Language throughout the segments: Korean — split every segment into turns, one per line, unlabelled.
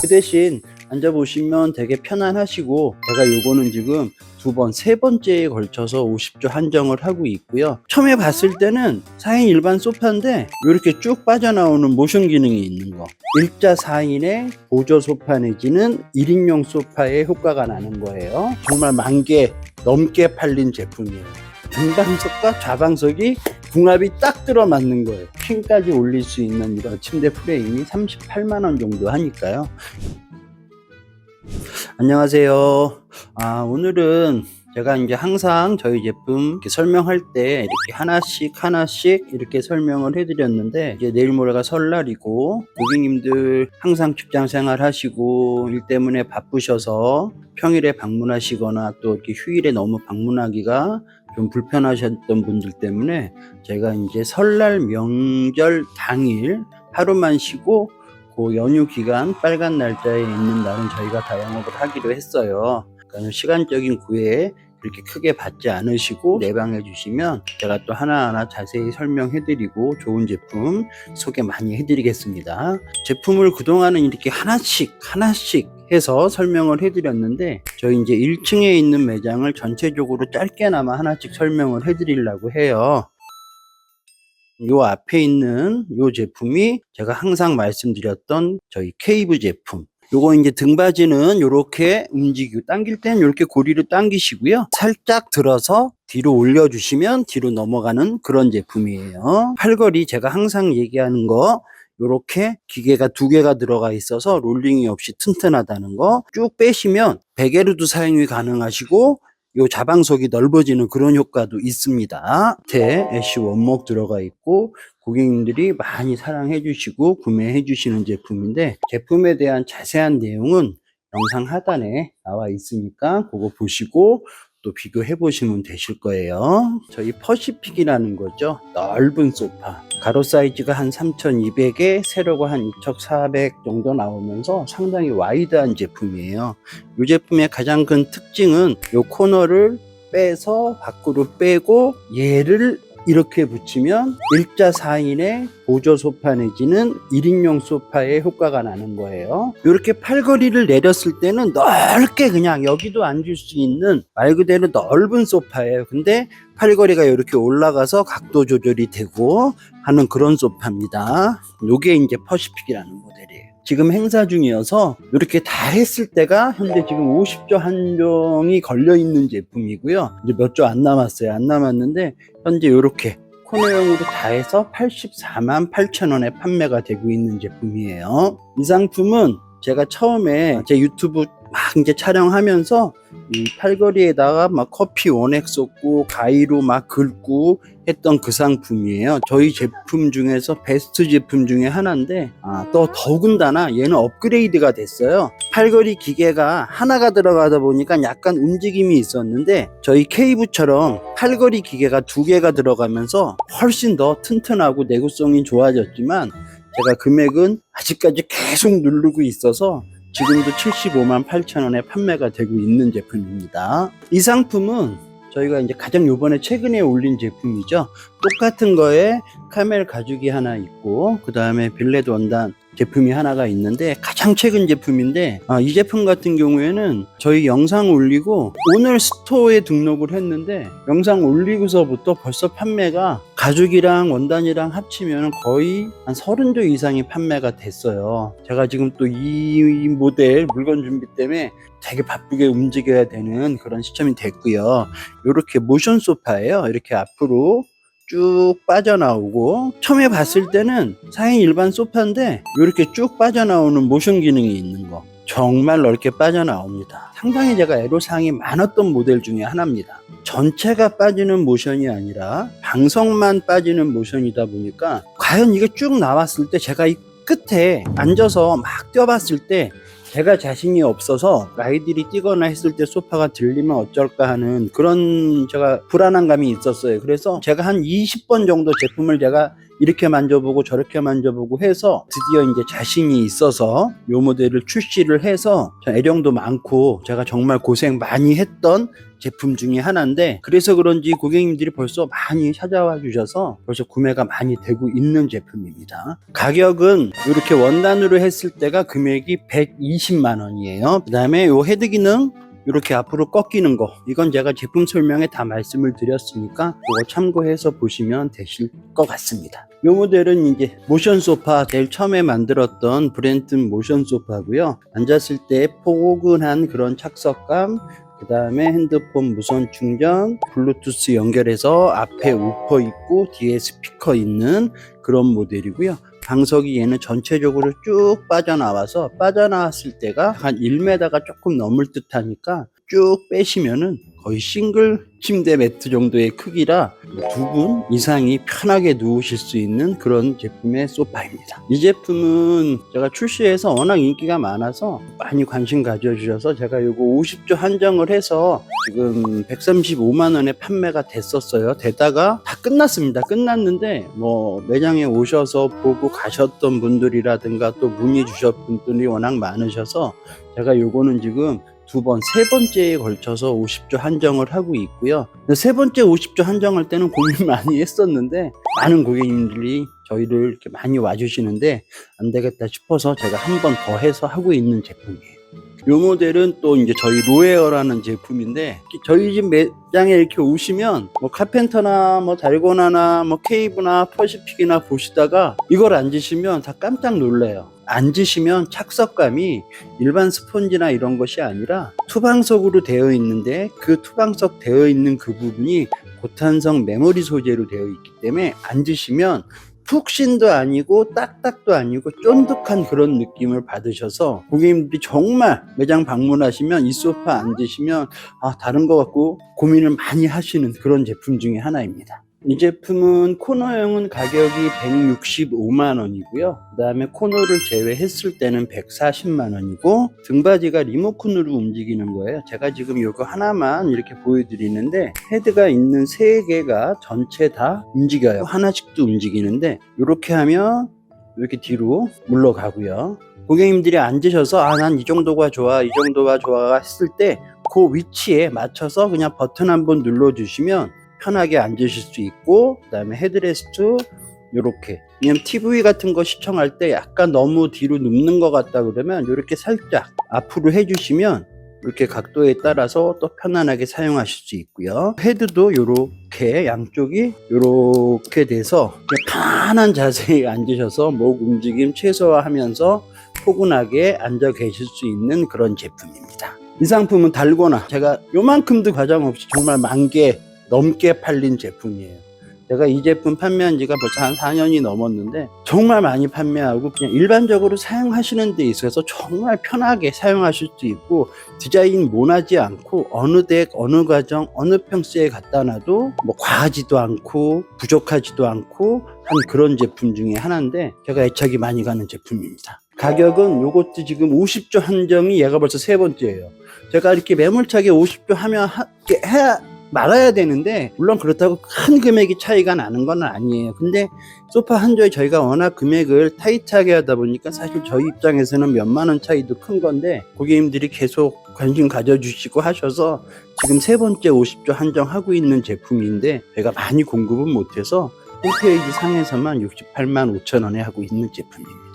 그 대신 앉아보시면 되게 편안하시고 제가 요거는 지금 두 번, 세 번째에 걸쳐서 50조 한정을 하고 있고요. 처음에 봤을 때는 4인 일반 소파인데 이렇게 쭉 빠져나오는 모션 기능이 있는 거. 일자 4인의 보조 소파 내지는 1인용 소파에 효과가 나는 거예요. 정말 만 개 넘게 팔린 제품이에요. 등방석과 좌방석이 궁합이 딱 들어맞는 거예요. 킹까지 올릴 수 있는 이런 침대 프레임이 38만 원 정도 하니까요. 안녕하세요. 아, 오늘은 제가 이제 항상 저희 제품 설명할 때 이렇게 하나씩 하나씩 이렇게 설명을 해드렸는데 이제 내일 모레가 설날이고 고객님들 항상 직장 생활 하시고 일 때문에 바쁘셔서 평일에 방문하시거나 또 이렇게 휴일에 너무 방문하기가 좀 불편하셨던 분들 때문에 제가 이제 설날 명절 당일 하루만 쉬고 그 연휴 기간 빨간 날짜에 있는 날은 저희가 다 영업을 하기로 했어요. 그러니까 시간적인 구애 이렇게 크게 받지 않으시고 내방해 주시면 제가 또 하나하나 자세히 설명해 드리고 좋은 제품 소개 많이 해 드리겠습니다. 제품을 그동안은 이렇게 하나씩 하나씩 해서 설명을 해 드렸는데 저희 이제 1층에 있는 매장을 전체적으로 짧게나마 하나씩 설명을 해 드리려고 해요. 요 앞에 있는 요 제품이 제가 항상 말씀드렸던 저희 케이브 제품. 요거 이제 등받이는 요렇게 움직이고 당길 땐 요렇게 고리를 당기시고요. 살짝 들어서 뒤로 올려주시면 뒤로 넘어가는 그런 제품이에요. 팔걸이 제가 항상 얘기하는 거 요렇게 기계가 두 개가 들어가 있어서 롤링이 없이 튼튼하다는 거 쭉 빼시면 베개로도 사용이 가능하시고 요 자방석이 넓어지는 그런 효과도 있습니다. 밑에 애쉬 원목 들어가 있고 고객님들이 많이 사랑해 주시고 구매해 주시는 제품인데 제품에 대한 자세한 내용은 영상 하단에 나와 있으니까 그거 보시고 또 비교해 보시면 되실 거예요. 저희 퍼시픽이라는 거죠. 넓은 소파. 가로 사이즈가 한 3200에 세로가 한 2400 정도 나오면서 상당히 와이드한 제품이에요. 이 제품의 가장 큰 특징은 이 코너를 빼서 밖으로 빼고 얘를 이렇게 붙이면 일자 4인의 보조 소파 내지는 1인용 소파에 효과가 나는 거예요. 이렇게 팔걸이를 내렸을 때는 넓게 그냥 여기도 앉을 수 있는 말 그대로 넓은 소파예요. 근데 팔걸이가 이렇게 올라가서 각도 조절이 되고 하는 그런 소파입니다. 요게 이제 퍼시픽이라는 모델이에요. 지금 행사 중이어서 이렇게 다 했을 때가 현재 지금 50조 한정이 걸려 있는 제품이고요. 이제 몇 조 안 남았어요. 안 남았는데 현재 이렇게 코너형으로 다 해서 84만 8천 원에 판매가 되고 있는 제품이에요. 이 상품은 제가 처음에 제 유튜브 막 이제 촬영하면서 이 팔걸이에다가 막 커피 원액 쏟고 가위로 막 긁고 했던 그 상품이에요. 저희 제품 중에서 베스트 제품 중에 하나인데 아, 또 더군다나 얘는 업그레이드가 됐어요. 팔걸이 기계가 하나가 들어가다 보니까 약간 움직임이 있었는데 저희 케이브처럼 팔걸이 기계가 두 개가 들어가면서 훨씬 더 튼튼하고 내구성이 좋아졌지만 제가 금액은 아직까지 계속 누르고 있어서 지금도 75만 8천 원에 판매가 되고 있는 제품입니다. 이 상품은 저희가 이제 가장 요번에 최근에 올린 제품이죠. 똑같은 거에 카멜 가죽이 하나 있고 그 다음에 빌렛 원단 제품이 하나가 있는데 가장 최근 제품인데 아, 이 제품 같은 경우에는 저희 영상 올리고 오늘 스토어에 등록을 했는데 영상 올리고서부터 벌써 판매가 가죽이랑 원단이랑 합치면 거의 한 30조 이상이 판매가 됐어요. 제가 지금 또 이 모델 물건 준비 때문에 되게 바쁘게 움직여야 되는 그런 시점이 됐고요. 이렇게 모션 소파예요. 이렇게 앞으로 쭉 빠져나오고 처음에 봤을 때는 4인 일반 소파인데 이렇게 쭉 빠져나오는 모션 기능이 있는 거 정말 넓게 빠져나옵니다. 상당히 제가 애로사항이 많았던 모델 중에 하나입니다. 전체가 빠지는 모션이 아니라 방석만 빠지는 모션이다 보니까 과연 이게 쭉 나왔을 때 제가 이 끝에 앉아서 막 뛰어봤을 때 제가 자신이 없어서 아이들이 뛰거나 했을 때 소파가 들리면 어쩔까 하는 그런 제가 불안한 감이 있었어요. 그래서 제가 한 20번 정도 제품을 제가 이렇게 만져보고 저렇게 만져보고 해서 드디어 이제 자신이 있어서 요 모델을 출시를 해서 저 애정도 많고 제가 정말 고생 많이 했던 제품 중에 하나인데 그래서 그런지 고객님들이 벌써 많이 찾아와 주셔서 벌써 구매가 많이 되고 있는 제품입니다. 가격은 이렇게 원단으로 했을 때가 금액이 120만 원이에요. 그 다음에 요 헤드 기능 이렇게 앞으로 꺾이는 거 이건 제가 제품 설명에 다 말씀을 드렸으니까 그거 참고해서 보시면 되실 것 같습니다. 이 모델은 이제 모션 소파 제일 처음에 만들었던 브랜튼 모션 소파고요. 앉았을 때 포근한 그런 착석감 그 다음에 핸드폰 무선 충전, 블루투스 연결해서 앞에 우퍼 있고 뒤에 스피커 있는 그런 모델이고요. 방석이 얘는 전체적으로 쭉 빠져나와서 빠져나왔을 때가 한 1m가 조금 넘을 듯 하니까 쭉 빼시면은 거의 싱글 침대 매트 정도의 크기라 두 분 이상이 편하게 누우실 수 있는 그런 제품의 소파입니다. 이 제품은 제가 출시해서 워낙 인기가 많아서 많이 관심 가져주셔서 제가 이거 50조 한정을 해서 지금 135만 원에 판매가 됐었어요. 되다가 다 끝났습니다. 끝났는데 뭐 매장에 오셔서 보고 가셨던 분들이라든가 또 문의 주셨던 분들이 워낙 많으셔서 제가 요거는 지금 두 번, 세 번째에 걸쳐서 50조 한정을 하고 있고요. 세 번째 50조 한정할 때는 고민 많이 했었는데 많은 고객님들이 저희를 이렇게 많이 와주시는데 안 되겠다 싶어서 제가 한 번 더 해서 하고 있는 제품이에요. 이 모델은 또 이제 저희 로에어라는 제품인데 저희 집 매장에 이렇게 오시면 뭐 카펜터나 뭐 달고나나 뭐 케이브나 퍼시픽이나 보시다가 이걸 앉으시면 다 깜짝 놀래요. 앉으시면 착석감이 일반 스펀지나 이런 것이 아니라 투방석으로 되어 있는데 그 투방석 되어 있는 그 부분이 고탄성 메모리 소재로 되어 있기 때문에 앉으시면 푹신도 아니고 딱딱도 아니고 쫀득한 그런 느낌을 받으셔서 고객님들이 정말 매장 방문하시면 이 소파 앉으시면 아 다른 거 갖고 고민을 많이 하시는 그런 제품 중에 하나입니다. 이 제품은 코너형은 가격이 165만 원이고요. 그 다음에 코너를 제외했을 때는 140만 원이고 등받이가 리모컨으로 움직이는 거예요. 제가 지금 이거 하나만 이렇게 보여드리는데 헤드가 있는 세 개가 전체 다 움직여요. 하나씩도 움직이는데 이렇게 하면 이렇게 뒤로 물러가고요. 고객님들이 앉으셔서 아 난 이 정도가 좋아 이 정도가 좋아 했을 때 그 위치에 맞춰서 그냥 버튼 한번 눌러주시면 편하게 앉으실 수 있고 그다음에 헤드레스트 이렇게 왜냐면 TV 같은 거 시청할 때 약간 너무 뒤로 눕는 것 같다 그러면 이렇게 살짝 앞으로 해주시면 이렇게 각도에 따라서 또 편안하게 사용하실 수 있고요. 헤드도 이렇게 양쪽이 이렇게 돼서 편한 자세에 앉으셔서 목 움직임 최소화하면서 포근하게 앉아 계실 수 있는 그런 제품입니다. 이 상품은 달고나 제가 요만큼도 과장 없이 정말 만개 넘게 팔린 제품이에요. 제가 이 제품 판매한 지가 벌써 한 4년이 넘었는데 정말 많이 판매하고 그냥 일반적으로 사용하시는 데 있어서 정말 편하게 사용하실 수 있고 디자인 모나지 않고 어느 덱, 어느 과정, 어느 평수에 갖다 놔도 뭐 과하지도 않고 부족하지도 않고 한 그런 제품 중에 하나인데 제가 애착이 많이 가는 제품입니다. 가격은 요것도 지금 50조 한정이 얘가 벌써 세 번째예요. 제가 이렇게 매몰차게 50조 하면 하, 해야 말아야 되는데 물론 그렇다고 큰 금액이 차이가 나는 건 아니에요. 근데 소파 한 조에 저희가 워낙 금액을 타이트하게 하다 보니까 사실 저희 입장에서는 몇만 원 차이도 큰 건데 고객님들이 계속 관심 가져주시고 하셔서 지금 세 번째 50조 한정하고 있는 제품인데 제가 많이 공급은 못해서 홈페이지 상에서만 68만 5천 원에 하고 있는 제품입니다.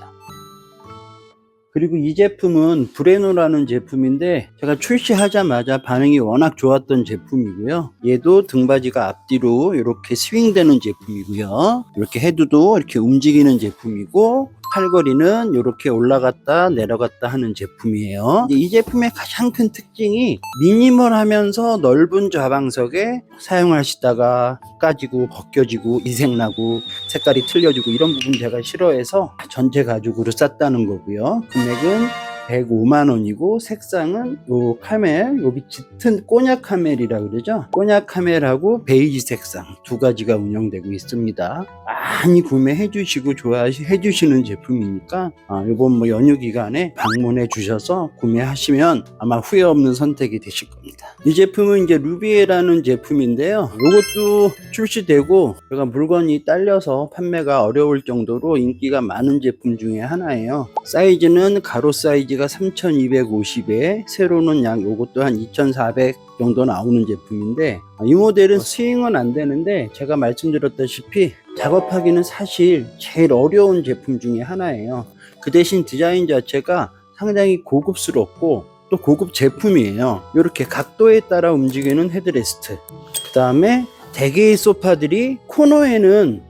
그리고 이 제품은 브레노라는 제품인데 제가 출시하자마자 반응이 워낙 좋았던 제품이고요. 얘도 등받이가 앞뒤로 이렇게 스윙되는 제품이고요. 이렇게 헤드도 이렇게 움직이는 제품이고 팔걸이는 이렇게 올라갔다 내려갔다 하는 제품이에요. 이 제품의 가장 큰 특징이 미니멀하면서 넓은 좌방석에 사용하시다가 까지고 벗겨지고 이색나고 색깔이 틀려지고 이런 부분 제가 싫어해서 전체 가죽으로 쌌다는 거고요. 금액은 105만 원이고 색상은 요 카멜, 요 짙은 꼬냑 카멜이라 그러죠. 꼬냑 카멜하고 베이지 색상 두 가지가 운영되고 있습니다. 많이 구매해 주시고 좋아해 주시는 제품이니까 아, 이번 뭐 연휴 기간에 방문해 주셔서 구매하시면 아마 후회 없는 선택이 되실 겁니다. 이 제품은 이제 루비에라는 제품인데요. 이것도 출시되고 제가 물건이 딸려서 판매가 어려울 정도로 인기가 많은 제품 중에 하나예요. 사이즈는 가로 사이즈 가 3250에 세로는 약 요것도 한2400 정도 나오는 제품인데 아, 이 모델은 스윙은 안 되는데 제가 말씀드렸다시피 작업하기는 사실 제일 어려운 제품 중에 하나예요. 그 대신 디자인 자체가 상당히 고급스럽고 또 고급 제품이에요. 이렇게 각도에 따라 움직이는 헤드레스트. 그 다음에 대개의 소파들이 코너에는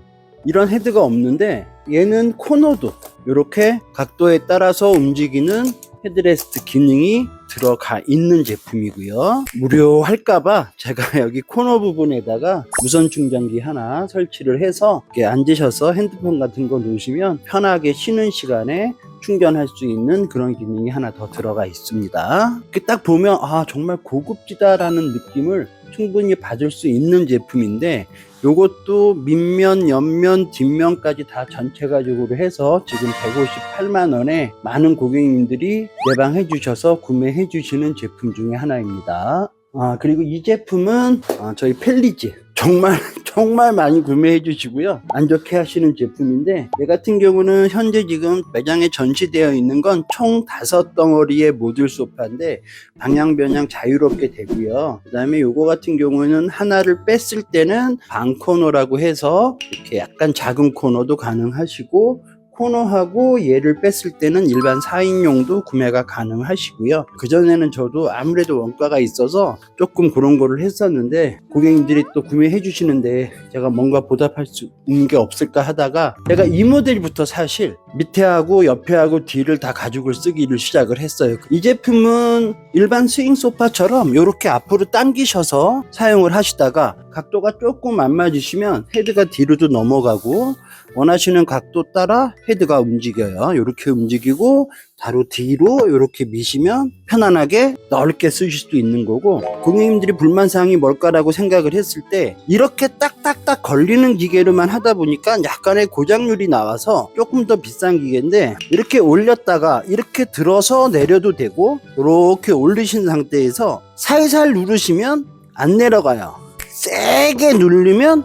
이런 헤드가 없는데 얘는 코너도 이렇게 각도에 따라서 움직이는 헤드레스트 기능이 들어가 있는 제품이고요. 무료 할까봐 제가 여기 코너 부분에다가 무선 충전기 하나 설치를 해서 이렇게 앉으셔서 핸드폰 같은 거 놓으시면 편하게 쉬는 시간에 충전할 수 있는 그런 기능이 하나 더 들어가 있습니다. 이렇게 딱 보면 아 정말 고급지다라는 느낌을 충분히 받을 수 있는 제품인데 요것도 밑면, 옆면, 뒷면까지 다 전체 가죽으로 해서 지금 158만 원에 많은 고객님들이 예방해 주셔서 구매해 주시는 제품 중에 하나입니다. 아, 그리고 이 제품은 아, 저희 펠리즈 정말 정말 많이 구매해 주시고요. 안 좋게 하시는 제품인데 얘 같은 경우는 현재 지금 매장에 전시되어 있는 건 총 다섯 덩어리의 모듈 소파인데 방향 변형 자유롭게 되고요. 그 다음에 요거 같은 경우는 하나를 뺐을 때는 방 코너라고 해서 이렇게 약간 작은 코너도 가능하시고 코너하고 얘를 뺐을 때는 일반 4인용도 구매가 가능하시고요. 그전에는 저도 아무래도 원가가 있어서 조금 그런 거를 했었는데 고객님들이 또 구매해 주시는데 제가 뭔가 보답할 수 있는 게 없을까 하다가 제가 이 모델부터 사실 밑에하고 옆에하고 뒤를 다 가죽을 쓰기를 시작을 했어요. 이 제품은 일반 스윙 소파처럼 이렇게 앞으로 당기셔서 사용을 하시다가 각도가 조금 안 맞으시면 헤드가 뒤로도 넘어가고 원하시는 각도 따라 헤드가 움직여요. 이렇게 움직이고 바로 뒤로 이렇게 미시면 편안하게 넓게 쓰실 수 있는 거고 고객님들이 불만사항이 뭘까라고 생각을 했을 때 이렇게 딱딱딱 걸리는 기계로만 하다 보니까 약간의 고장률이 나와서 조금 더 비싼 기계인데 이렇게 올렸다가 이렇게 들어서 내려도 되고 이렇게 올리신 상태에서 살살 누르시면 안 내려가요. 세게 누르면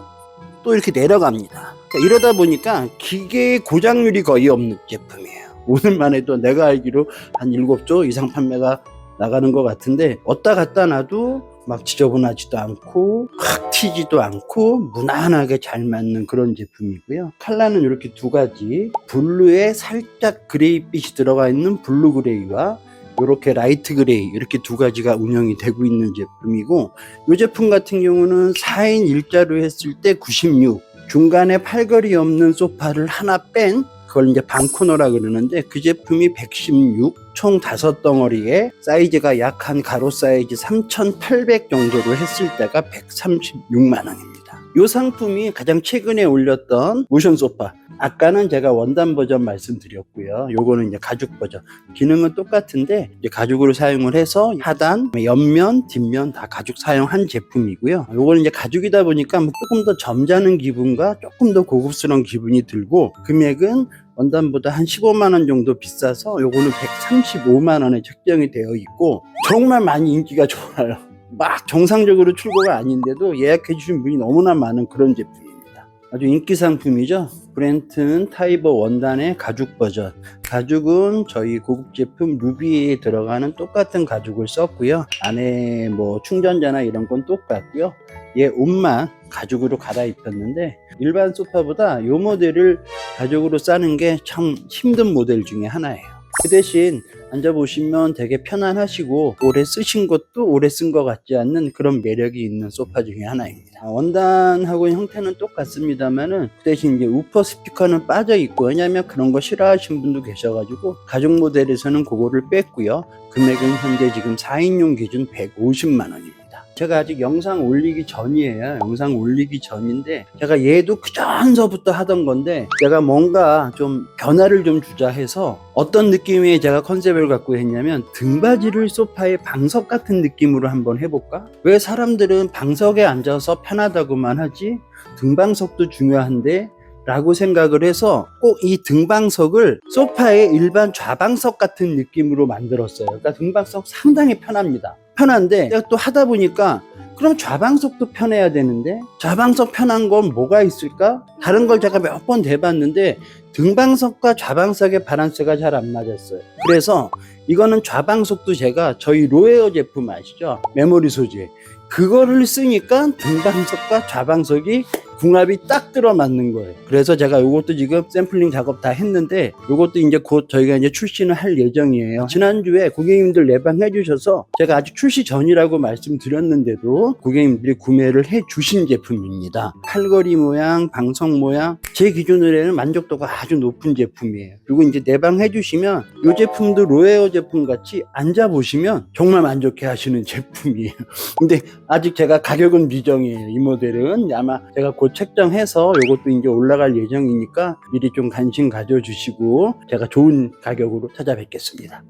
또 이렇게 내려갑니다. 그러니까 이러다 보니까 기계의 고장률이 거의 없는 제품이에요. 오늘만 해도 내가 알기로 한 7조 이상 판매가 나가는 것 같은데 어디다 갖다 놔도 막 지저분하지도 않고 확 튀지도 않고 무난하게 잘 맞는 그런 제품이고요. 컬러는 이렇게 두 가지 블루에 살짝 그레이빛이 들어가 있는 블루 그레이와 이렇게 라이트 그레이 이렇게 두 가지가 운영이 되고 있는 제품이고 이 제품 같은 경우는 4인 일자로 했을 때 96 중간에 팔걸이 없는 소파를 하나 뺀 그걸 이제 방코너라 그러는데 그 제품이 116, 총 다섯 덩어리에 사이즈가 약 한 가로 사이즈 3,800 정도로 했을 때가 136만 원입니다. 이 상품이 가장 최근에 올렸던 모션 소파. 아까는 제가 원단 버전 말씀드렸고요. 요거는 이제 가죽 버전. 기능은 똑같은데 이제 가죽으로 사용을 해서 하단, 옆면, 뒷면 다 가죽 사용한 제품이고요. 요거는 이제 가죽이다 보니까 뭐 조금 더 점잖은 기분과 조금 더 고급스러운 기분이 들고 금액은 원단보다 한 15만 원 정도 비싸서 요거는 135만 원에 책정이 되어 있고 정말 많이 인기가 좋아요. 막 정상적으로 출고가 아닌데도 예약해 주신 분이 너무나 많은 그런 제품입니다. 아주 인기 상품이죠. 브렌튼 타이버 원단의 가죽 버전. 가죽은 저희 고급 제품 루비에 들어가는 똑같은 가죽을 썼고요. 안에 뭐 충전자나 이런 건 똑같고요. 얘 옷만 가죽으로 갈아입혔는데 일반 소파보다 이 모델을 가죽으로 싸는 게 참 힘든 모델 중에 하나예요. 그 대신 앉아보시면 되게 편안하시고 오래 쓰신 것도 오래 쓴 것 같지 않는 그런 매력이 있는 소파 중에 하나입니다. 원단하고 형태는 똑같습니다만은 그 대신 이제 우퍼 스피커는 빠져 있고 왜냐면 그런 거 싫어하시는 분도 계셔가지고 가죽 모델에서는 그거를 뺐고요. 금액은 현재 지금 4인용 기준 150만 원입니다. 제가 아직 영상 올리기 전이에요. 영상 올리기 전인데 제가 얘도 그 전서부터 하던 건데 제가 뭔가 좀 변화를 좀 주자 해서 어떤 느낌의 제가 컨셉을 갖고 했냐면 등받이를 소파에 방석 같은 느낌으로 한번 해볼까? 왜 사람들은 방석에 앉아서 편하다고만 하지? 등방석도 중요한데 라고 생각을 해서 꼭 이 등방석을 소파의 일반 좌방석 같은 느낌으로 만들었어요. 그러니까 등방석 상당히 편합니다. 편한데 내가 또 하다 보니까 그럼 좌방석도 편해야 되는데 좌방석 편한 건 뭐가 있을까? 다른 걸 제가 몇 번 대봤는데 등방석과 좌방석의 바란스가 잘 안 맞았어요. 그래서 이거는 좌방석도 제가 저희 로에어 제품 아시죠? 메모리 소재. 그거를 쓰니까 등방석과 좌방석이 궁합이 딱 들어맞는 거예요. 그래서 제가 이것도 지금 샘플링 작업 다 했는데 이것도 이제 곧 저희가 이제 출시는 할 예정이에요. 지난주에 고객님들 내방해 주셔서 제가 아직 출시 전이라고 말씀드렸는데도 고객님들이 구매를 해 주신 제품입니다. 팔걸이 모양, 방석 모양 제 기준으로는 만족도가 아주 높은 제품이에요. 그리고 이제 내방해 주시면 이 제품도 로에어 제품 같이 앉아 보시면 정말 만족해 하시는 제품이에요. 근데 아직 제가 가격은 미정이에요. 이 모델은 아마 제가 곧 책정해서 이것도 이제 올라갈 예정이니까 미리 좀 관심 가져주시고 제가 좋은 가격으로 찾아뵙겠습니다.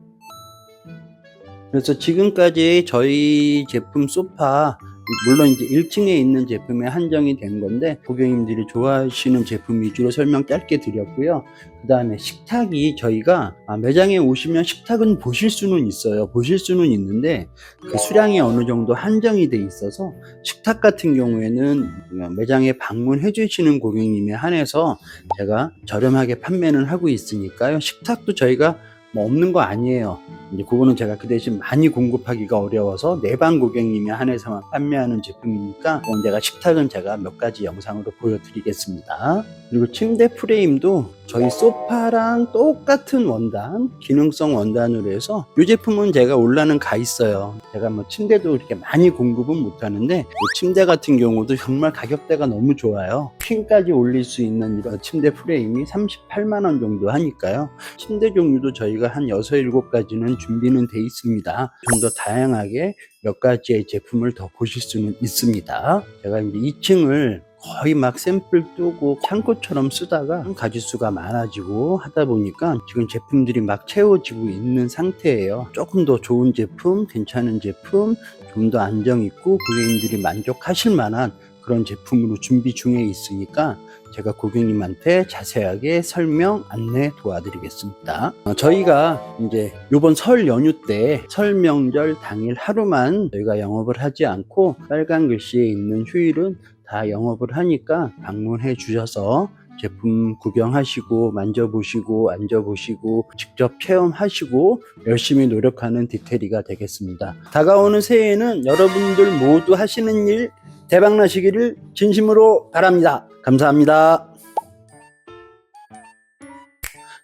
그래서 지금까지 저희 제품 소파 물론 이제 1층에 있는 제품에 한정이 된 건데 고객님들이 좋아하시는 제품 위주로 설명 짧게 드렸고요. 그 다음에 식탁이 저희가 아, 매장에 오시면 식탁은 보실 수는 있어요. 보실 수는 있는데 그 수량이 어느 정도 한정이 돼 있어서 식탁 같은 경우에는 매장에 방문해 주시는 고객님에 한해서 제가 저렴하게 판매는 하고 있으니까요. 식탁도 저희가 뭐 없는 거 아니에요. 이제 그거는 제가 그 대신 많이 공급하기가 어려워서 내방 고객님에 한해서만 판매하는 제품이니까 그건 제가 식탁은 제가 몇 가지 영상으로 보여드리겠습니다. 그리고 침대 프레임도 저희 소파랑 똑같은 원단, 기능성 원단으로 해서 이 제품은 제가 올라는 가 있어요. 제가 뭐 침대도 이렇게 많이 공급은 못 하는데 이 침대 같은 경우도 정말 가격대가 너무 좋아요. 퀸까지 올릴 수 있는 이런 침대 프레임이 38만 원 정도 하니까요. 침대 종류도 저희가 한 6, 7가지는 준비는 돼 있습니다. 좀 더 다양하게 몇 가지의 제품을 더 보실 수는 있습니다. 제가 이제 2층을 거의 막 샘플 뜨고 창고처럼 쓰다가 가지수가 많아지고 하다 보니까 지금 제품들이 막 채워지고 있는 상태예요. 조금 더 좋은 제품, 괜찮은 제품, 좀 더 안정 있고 고객님들이 만족하실 만한 그런 제품으로 준비 중에 있으니까 제가 고객님한테 자세하게 설명 안내 도와드리겠습니다. 어, 저희가 이제 요번 설 연휴 때 설 명절 당일 하루만 저희가 영업을 하지 않고 빨간 글씨에 있는 휴일은 다 영업을 하니까 방문해 주셔서 제품 구경하시고 만져보시고 앉아보시고 직접 체험하시고 열심히 노력하는 디테리가 되겠습니다. 다가오는 새해에는 여러분들 모두 하시는 일 대박나시기를 진심으로 바랍니다. 감사합니다.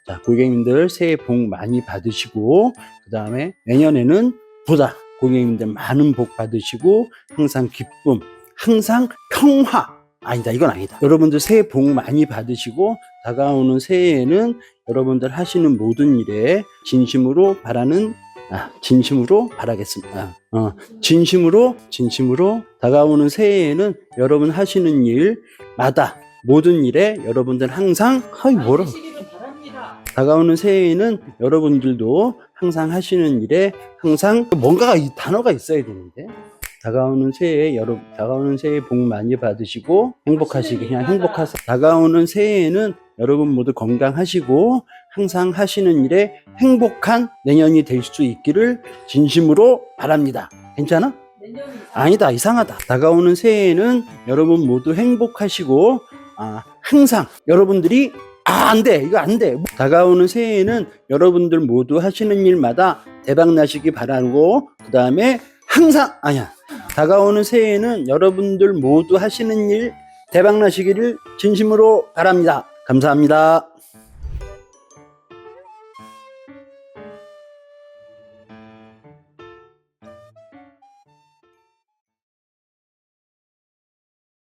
자, 고객님들 새해 복 많이 받으시고 그 다음에 내년에는 보다 고객님들 많은 복 받으시고 항상 기쁨, 항상 평화 아니다 이건 아니다 여러분들 새해 복 많이 받으시고 다가오는 새해에는 여러분들 하시는 모든 일에 진심으로 바라는 아, 진심으로 바라겠습니다. 어, 진심으로 진심으로 다가오는 새해에는 여러분 하시는 일마다 모든 일에 여러분들 항상 하이 뭐라. 다가오는 새해에는 여러분들도 항상 하시는 일에 항상 뭔가가 이 단어가 있어야 되는데 다가오는 새해 여러분 다가오는 새해 복 많이 받으시고 행복하시기 그냥 행복하세요. 다가오는 새해에는 여러분 모두 건강하시고 항상 하시는 일에 행복한 내년이 될 수 있기를 진심으로 바랍니다. 괜찮아? 아니다 이상하다 다가오는 새해에는 여러분 모두 행복하시고 아, 항상 여러분들이 아, 안 돼. 이거 안 돼. 다가오는 새해에는 여러분들 모두 하시는 일마다 대박 나시기 바라고, 그 다음에 항상, 아니야. 다가오는 새해에는 여러분들 모두 하시는 일 대박 나시기를 진심으로 바랍니다. 감사합니다.